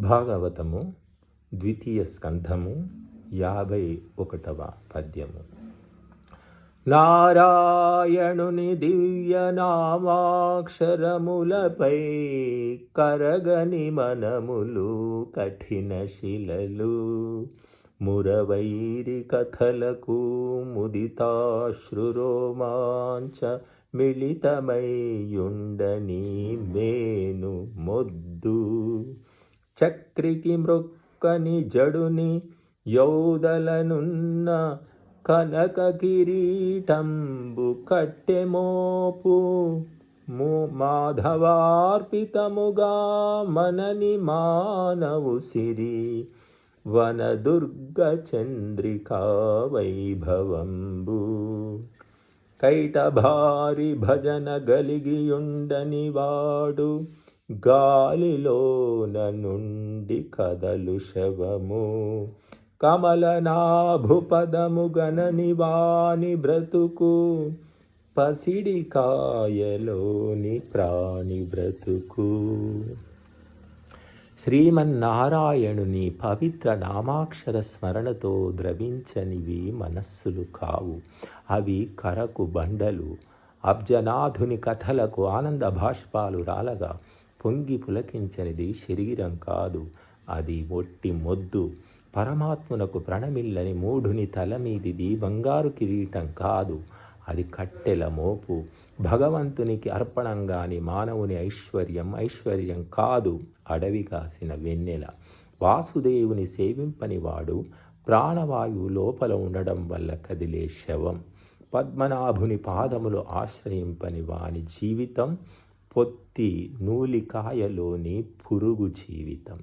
భాగవతము ద్వితీయ స్కంధము యాభై ఒకటవ పద్యము. నారాయణుని దివ్య నామాక్షరములపై కరగని మనములు కఠిన శిలలు మురవైరి కథలకు ముదితాశ్రురోమాంచ మిళితమైయుండని మేను మొద్దు. చక్రికి మృక్కని జడుని యౌదలనున్న కనక కిరీటంబు కట్టెమోపు. ము మాధవార్పితముగా మనని మానవు సిరి వనదుర్గ చంద్రికా వైభవంబు. కైటభారి భజన గలిగియుండని వాడు గాలిలోన నుండి కదలు శవము. కమలనాభుపదము గణని వాణి బ్రతుకు. పసిడి కాయలోని ప్రాణి బ్రతుకు. శ్రీమన్నారాయణుని పవిత్ర నామాక్షర స్మరణతో ద్రవించనివి మనస్సులు కావు. అవి కరకు బండలు. అబ్జనాథుని కథలకు ఆనంద భాష్పాలు రాలగా. పొంగి పులకించనిది శరీరం కాదు. అది ఒట్టి మొద్దు. పరమాత్మునకు ప్రణమిల్లని మూఢుని తల మీదిది బంగారు కిరీటం కాదు. అది కట్టెల మోపు. భగవంతునికి అర్పణంగాని మానవుని ఐశ్వర్యం ఐశ్వర్యం కాదు. అడవి కాసిన వెన్నెల. వాసుదేవుని సేవింపని వాడు ప్రాణవాయువు లోపల ఉండడం వల్ల కదిలే శవం. పద్మనాభుని పాదములు ఆశ్రయింపని వాని జీవితం పొత్తి నూలికాయలోని పురుగు జీవితం.